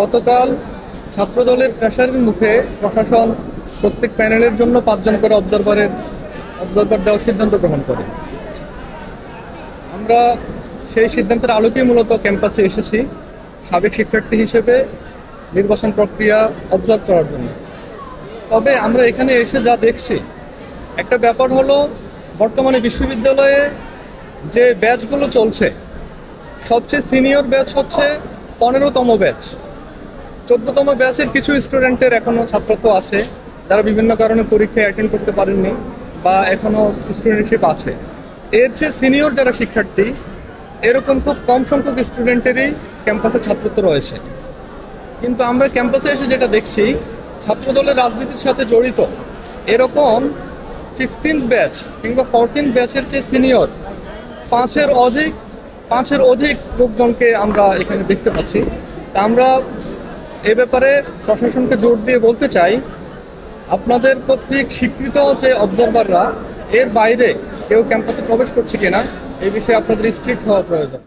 গতকাল ছাত্রদলের প্রেশারের মুখে প্রশাসন প্রত্যেক প্যানেলের জন্য পাঁচজন করে অবজারভারের অবজারভার দেওয়ার সিদ্ধান্ত গ্রহণ করে। আমরা সেই সিদ্ধান্তের আলোকেই মূলত ক্যাম্পাসে এসেছি সাবেক শিক্ষার্থী হিসেবে নির্বাচন প্রক্রিয়া অবজার্ভ করার জন্য। তবে আমরা এখানে এসে যা দেখছি, একটা ব্যাপার হলো বর্তমানে বিশ্ববিদ্যালয়ে যে ব্যাচগুলো চলছে, সবচেয়ে সিনিয়র ব্যাচ হচ্ছে পনেরোতম ব্যাচ চোদ্দতম ব্যাচের কিছু স্টুডেন্টের এখনও ছাত্রত্ব আছে, যারা বিভিন্ন কারণে পরীক্ষায় অ্যাটেন্ড করতে পারেননি বা এখনও স্টুডেন্টশিপ আছে। এর চেয়ে সিনিয়র যারা শিক্ষার্থী, এরকম খুব কম সংখ্যক স্টুডেন্টেরই ক্যাম্পাসে ছাত্রত্ব রয়েছে। কিন্তু আমরা ক্যাম্পাসে এসে যেটা দেখছি, ছাত্রদলের রাজনীতির সাথে জড়িত, এরকম ফিফটিন ব্যাচ কিংবা ফোরটিন ব্যাচের চেয়ে সিনিয়র পাঁচের অধিক পাঁচের অধিক লোকজনকে আমরা এখানে দেখতে পাচ্ছি। আমরা এ ব্যাপারে প্রশাসনকে জোর দিয়ে বলতে চাই, আপনাদের কর্তৃক স্বীকৃত যে অবজারভাররা এর বাইরে কেউ ক্যাম্পাসে প্রবেশ করছে কিনা এই বিষয়ে আপনাদের স্ট্রিক্ট হওয়া প্রয়োজন।